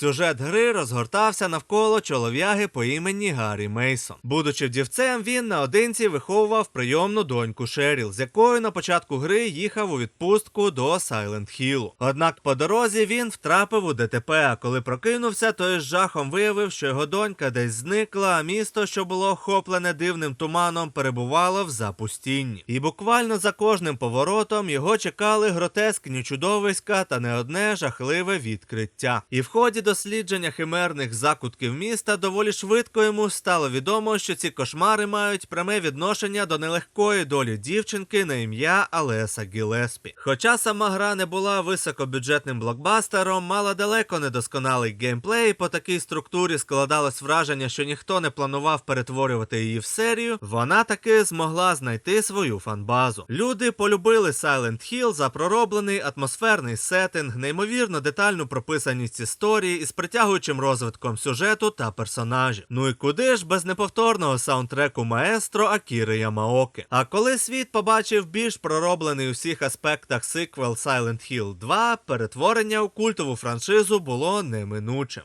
Сюжет гри розгортався навколо чолов'яги по імені Гаррі Мейсон. Будучи вдівцем, він наодинці виховував прийомну доньку Шеріл, з якою на початку гри їхав у відпустку до Сайленд Хілу. Однак по дорозі він втрапив у ДТП. А коли прокинувся, то із жахом виявив, що його донька десь зникла, а місто, що було охоплене дивним туманом, перебувало в запустінні. І буквально за кожним поворотом його чекали гротескні чудовиська та не одне жахливе відкриття. І в ході дослідження химерних закутків міста доволі швидко йому стало відомо, що ці кошмари мають пряме відношення до нелегкої долі дівчинки на ім'я Алеса Гілеспі. Хоча сама гра не була високобюджетним блокбастером, мала далеко недосконалий геймплей. По такій структурі складалось враження, що ніхто не планував перетворювати її в серію. Вона таки змогла знайти свою фанбазу. Люди полюбили Silent Hill за пророблений атмосферний сеттинг, неймовірно детальну прописаність історії із притягуючим розвитком сюжету та персонажів. Ну і куди ж без неповторного саундтреку маестро Акіри Ямаоки. А коли світ побачив більш пророблений у всіх аспектах сиквел Silent Hill 2, перетворення у культову франшизу було неминучим.